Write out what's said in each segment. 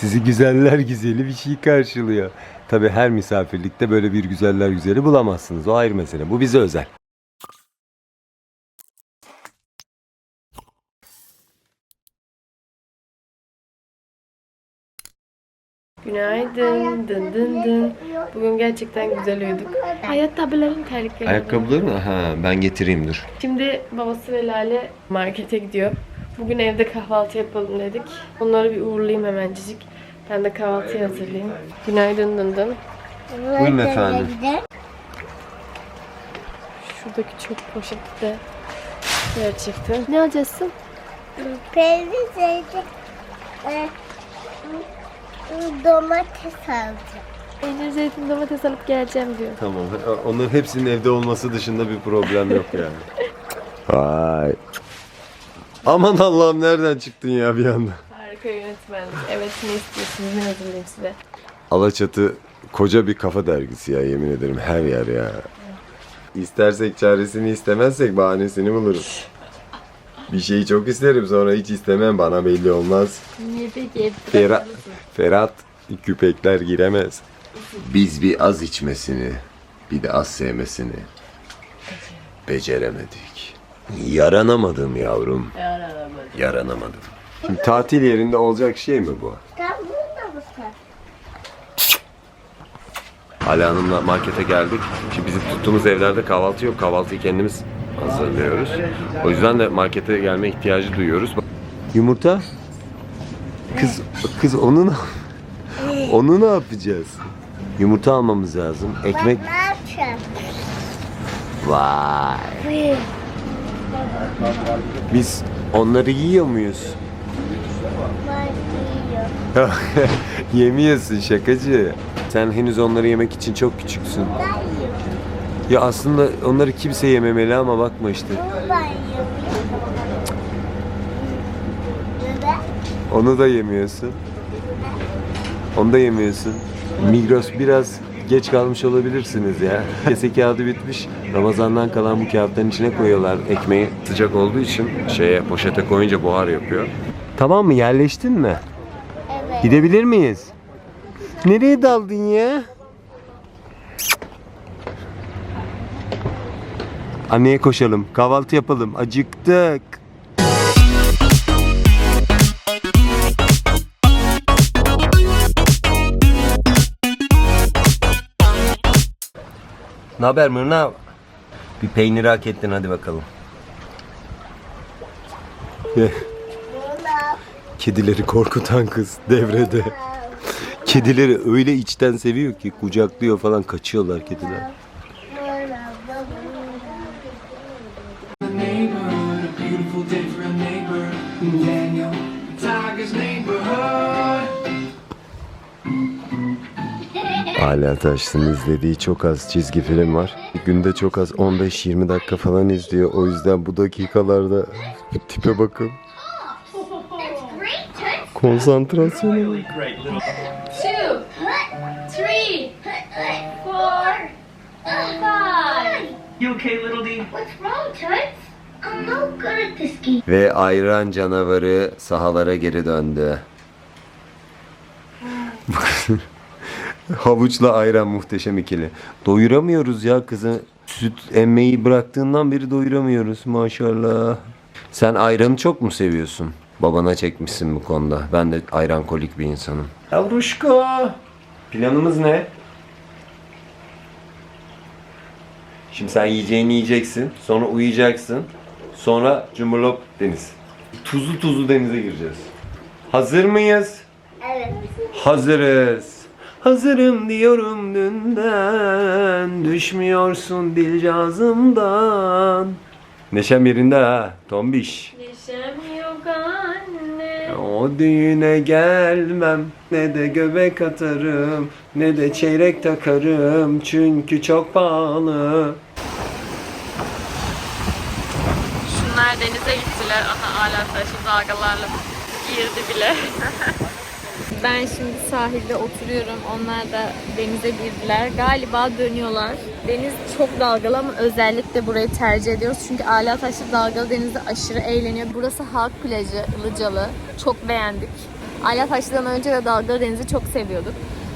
Sizi güzeller güzeli bir şey karşılıyor. Tabi her misafirlikte böyle bir güzeller güzeli bulamazsınız. O ayrı mesele. Bu bize özel. Günaydın. Dın dın dın. Bugün gerçekten güzel uyuduk. Ayakkabıların terlikleri. Ayakkabıları mı? Ha, ben getireyim dur. Şimdi babası ve Lale markete gidiyor. Bugün evde kahvaltı yapalım dedik. Onları bir uğurlayayım hemencik. Ben de kahvaltıyı hazırlayayım. Günaydın dın dın. Buyurun efendim. Şuradaki çöp poşette yer çıktı. Ne alacaksın? Peynir zeytin, e, domates alacağım. Peynir, zeytin, domates alıp geleceğim diyor. Tamam. Onların hepsinin evde olması dışında bir problem yok yani. Vay. Aman Allah'ım nereden çıktın ya bir anda? Harika yönetmenlik. Evet ne istiyorsunuz? Ne hazırlayayım size? Alaçatı koca bir kafa dergisi ya yemin ederim her yer ya. İstersek çaresini istemezsek bahanesini buluruz. Bir şeyi çok isterim sonra hiç istemem bana belli olmaz. Niye peki? Ferhat, Ferhat küpekler giremez. Biz bir az içmesini bir de az sevmesini beceremedik. Yaranamadım yavrum. Yaranamadım. Şimdi tatil yerinde olacak şey mi bu? Sen burada mısın? Hala Hanım'la markete geldik. Şimdi bizim tuttuğumuz evlerde kahvaltı yok. Kahvaltıyı kendimiz hazırlıyoruz. O yüzden de markete gelme ihtiyacı duyuyoruz. Yumurta? Kız kız onu ne, onu ne yapacağız? Yumurta almamız lazım. Ekmek Ne yapacağım? vay. Biz onları yiyor muyuz? Yemiyorsun şakacı. Sen henüz onları yemek için çok küçüksün. Ya aslında onları kimse yememeli ama bakma işte. Onu da yemiyorsun. Onu da yemiyorsun. Migros biraz geç kalmış olabilirsiniz ya. Kese kağıdı bitmiş. Ramazandan kalan bu kağıtların içine koyuyorlar ekmeği. Sıcak olduğu için şeye poşete koyunca buhar yapıyor. Tamam mı? Yerleştin mi? Evet. Gidebilir miyiz? Nereye daldın ya? Anneye koşalım. Kahvaltı yapalım. Acıktık. Ne haber Mırna? Bir peynir hak ettin hadi bakalım. Bunu Kedileri korkutan kız devrede. Kedileri öyle içten seviyor ki kucaklıyor falan kaçıyorlar kediler. Hala Taşlı'nın izlediği çok az çizgi film var. Günde çok az 15-20 dakika falan izliyor. O yüzden bu dakikalarda tipe bakın. Konsantrasyona bak. Ve ayran canavarı sahalara geri döndü. Havuçla ayran muhteşem ikili. Doyuramıyoruz ya kızı. Süt emmeyi bıraktığından beri doyuramıyoruz maşallah. Sen ayranı çok mu seviyorsun? Babana çekmişsin bu konuda. Ben de ayran kolik bir insanım. Yavruşko. Planımız ne? Şimdi sen yiyeceğini yiyeceksin. Sonra uyuyacaksın. Sonra cumburlop deniz. Tuzlu tuzlu denize gireceğiz. Hazır mıyız? Evet. Hazırız. Hazırım diyorum dünden Düşmüyorsun dilcazımdan Neşem yerinde ha tombiş Neşem yok anne. O düğüne gelmem Ne de göbek atarım Ne de çeyrek takarım Çünkü çok pahalı Şunlar denize gittiler. Ana hala taşı dalgalarla girdi bile. ben şimdi sahilde oturuyorum. Onlar da denize girdiler. Galiba dönüyorlar. Deniz çok dalgalı ama özellikle burayı tercih ediyoruz. Çünkü ala taşlı dalgalı denizde aşırı eğleniyor. Burası halk plajı, Ilıcalı. Çok beğendik. Ala Taşlı'dan önce de dalgalı denizi çok seviyorduk.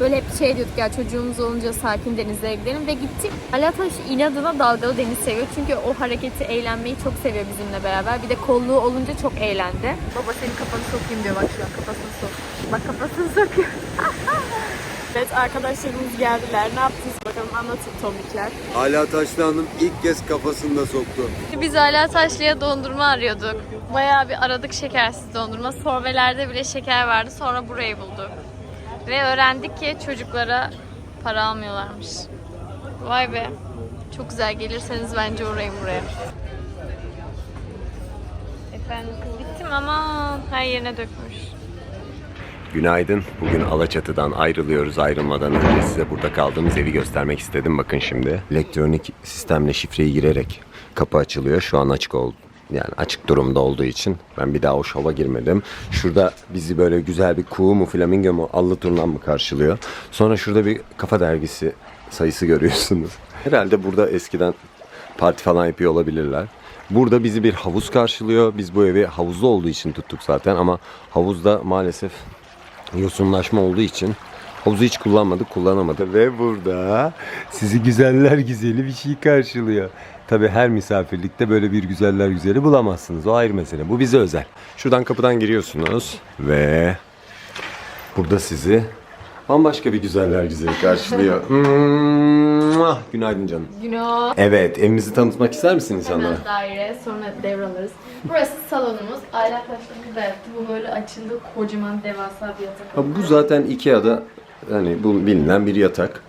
Böyle hep şey diyorduk ya çocuğumuz olunca sakin denizlere gidelim ve gittik. Ala Taş inadına dalgalı deniz seviyor. Çünkü o hareketi, eğlenmeyi çok seviyor bizimle beraber. Bir de kolluğu olunca çok eğlendi. Baba senin kafanı sokayım diyor bak şu an kafasını sok. Bak kafasını sokuyor. evet arkadaşlarımız geldiler. Ne yaptınız bakalım anlatın tomikler. Hala Taşlı Hanım ilk kez kafasında soktu. Biz hala Taşlı'ya dondurma arıyorduk. Bayağı bir aradık şekersiz dondurma. Sorvelerde bile şeker vardı. Sonra burayı bulduk. Ve öğrendik ki çocuklara para almıyorlarmış. Vay be. Çok güzel. Gelirseniz bence uğrayın buraya. Efendim bittim ama her yerine dökmüş. Günaydın. Bugün Alaçatı'dan ayrılıyoruz. Ayrılmadan önce size burada kaldığımız evi göstermek istedim. Bakın şimdi. Elektronik sistemle şifreyi girerek kapı açılıyor. Şu an açık oldu. Yani açık durumda olduğu için ben bir daha o şova girmedim. Şurada bizi böyle güzel bir kuğu mu flamingo mu allı turnam mı karşılıyor. Sonra şurada bir kafa dergisi sayısı görüyorsunuz. Herhalde burada eskiden parti falan yapıyor olabilirler. Burada bizi bir havuz karşılıyor. Biz bu evi havuzlu olduğu için tuttuk zaten ama havuzda maalesef yosunlaşma olduğu için havuzu hiç kullanmadık, kullanamadık. Ve burada sizi güzeller güzeli bir şey karşılıyor. Tabi her misafirlikte böyle bir güzeller güzeli bulamazsınız. O ayrı mesele. Bu bize özel. Şuradan kapıdan giriyorsunuz ve burada sizi bambaşka bir güzeller güzeli karşılıyor. Mua! Günaydın canım. Günah. Evet, evimizi tanıtmak ister misin insanlara? Hemen daire, sonra devralırız. Burası salonumuz. Ayla taşlarını da yaptı. Bu böyle açıldı. Kocaman devasa bir yatak. Ha, bu zaten Ikea'da hani bu bilinen bir yatak.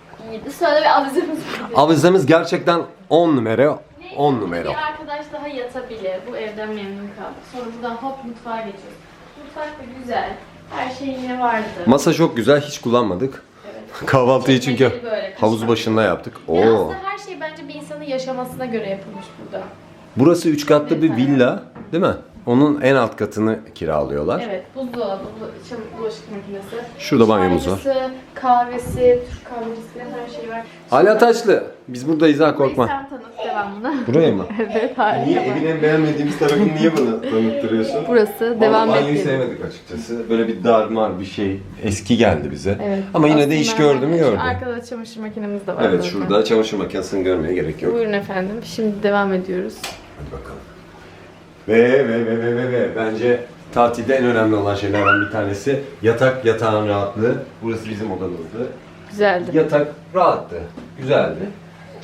Sonra bir avizemiz var. Avizemiz gerçekten 10 numara, 10 numara. Bir arkadaş daha yatabilir. Bu evden memnun kaldık. Sonra buradan hop mutfağa geçiyoruz. Mutfak da güzel. Her şey yine vardı. Masa çok güzel, hiç kullanmadık. Kahvaltıyı çünkü böyle, havuz başında yaptık. Yani Oo. aslında her şey bence bir insanın yaşamasına göre yapılmış burada. Burası 3 katlı bir villa, değil mi? Onun en alt katını kiralıyorlar. Evet, buzdolabı, bu- çam- bulaşık makinesi. Şurada banyomuz var. Çaycısı, kahvesi, Türk kahvecisi, her şey var. Hala Taşlı. Biz buradayız ha korkma. Burayı sen tanıt devamını. Buraya mı? evet, harika. Niye evin en beğenmediğimiz tarafını niye bana tanıttırıyorsun? Burası devam Banyoyu ediyor. sevmedik açıkçası. Böyle bir darmar bir şey. Eski geldi bize. Evet. Ama yine de iş gördü mü şu gördü. Arkada çamaşır makinemiz de var. Evet zaten. şurada çamaşır makinesini görmeye gerek yok. Buyurun efendim. Şimdi devam ediyoruz. Hadi bakalım. Ve ve ve ve ve ve bence tatilde en önemli olan şeylerden bir tanesi yatak yatağın rahatlığı. Burası bizim odamızdı. Güzeldi. Yatak rahattı, güzeldi.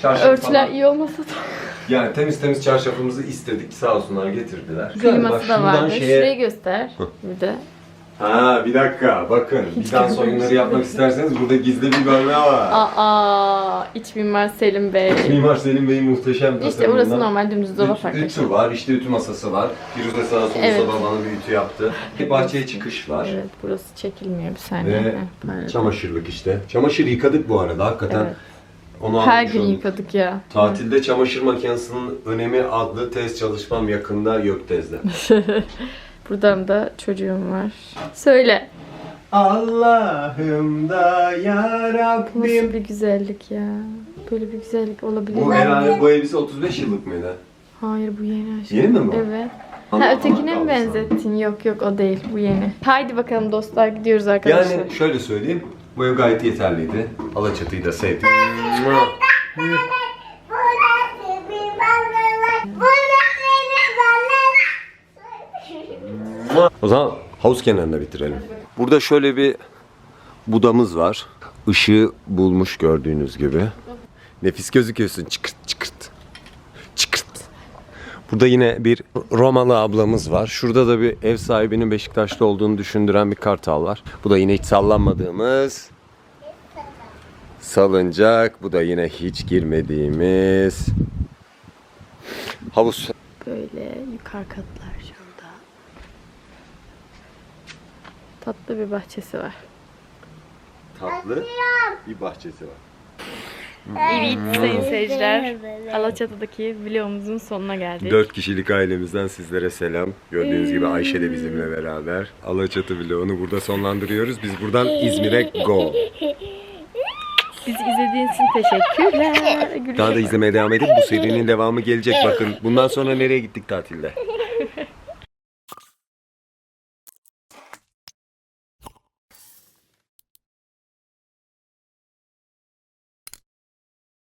Çarşaf Örtüler falan. iyi olmasa da. Yani temiz temiz çarşafımızı istedik sağ olsunlar getirdiler. Güzel, bak Kliması da vardı. şeye- Şurayı göster. Bir de. Ha bir dakika bakın bir dans oyunları yapmak isterseniz burada gizli bir bölme var. Aa, iç mimar Selim Bey. Mimar Selim Bey'in muhteşem İşte burası normal dümdüz dolap arkadaşlar. ütü var, işte ütü masası var. Firuze sağ olsun Evet. sabah bana bir ütü yaptı. Bir bahçeye çıkış var. Evet burası çekilmiyor bir saniye. Ve Heh, pardon. çamaşırlık işte. Çamaşır yıkadık bu arada hakikaten. Evet. Onu Her almış gün olduk. yıkadık ya. Tatilde çamaşır makinesinin önemi adlı test çalışmam yakında Göktez'de. Buradan da çocuğum var. Söyle. Allah'ım da ya Nasıl bir güzellik ya. Böyle bir güzellik olabilir Bu mi? herhalde bu elbise 35 yıllık mıydı? Hayır bu yeni aşkım. Yeni mi bu? Evet. Ha ötekine ama mi benzettin? Yok yok o değil bu yeni. Haydi bakalım dostlar gidiyoruz arkadaşlar. Yani şöyle söyleyeyim. Bu ev gayet yeterliydi. Alaçatı'yı da sevdim. O zaman havuz kenarında bitirelim. Burada şöyle bir budamız var. Işığı bulmuş gördüğünüz gibi. Nefis gözüküyorsun. Çıkırt çıkırt. Çıkırt. Burada yine bir Romalı ablamız var. Şurada da bir ev sahibinin Beşiktaşlı olduğunu düşündüren bir kartal var. Bu da yine hiç sallanmadığımız salıncak. Bu da yine hiç girmediğimiz havuz. Böyle yukarı katlar şurada. Tatlı bir bahçesi var. Tatlı bir bahçesi var. Evet sayın seyirciler. Alaçatı'daki vlogumuzun sonuna geldik. 4 kişilik ailemizden sizlere selam. Gördüğünüz gibi Ayşe de bizimle beraber. Alaçatı vlogunu burada sonlandırıyoruz. Biz buradan İzmir'e go. Bizi izlediğiniz için teşekkürler. Daha da izlemeye devam edin. Bu serinin devamı gelecek. Bakın bundan sonra nereye gittik tatilde?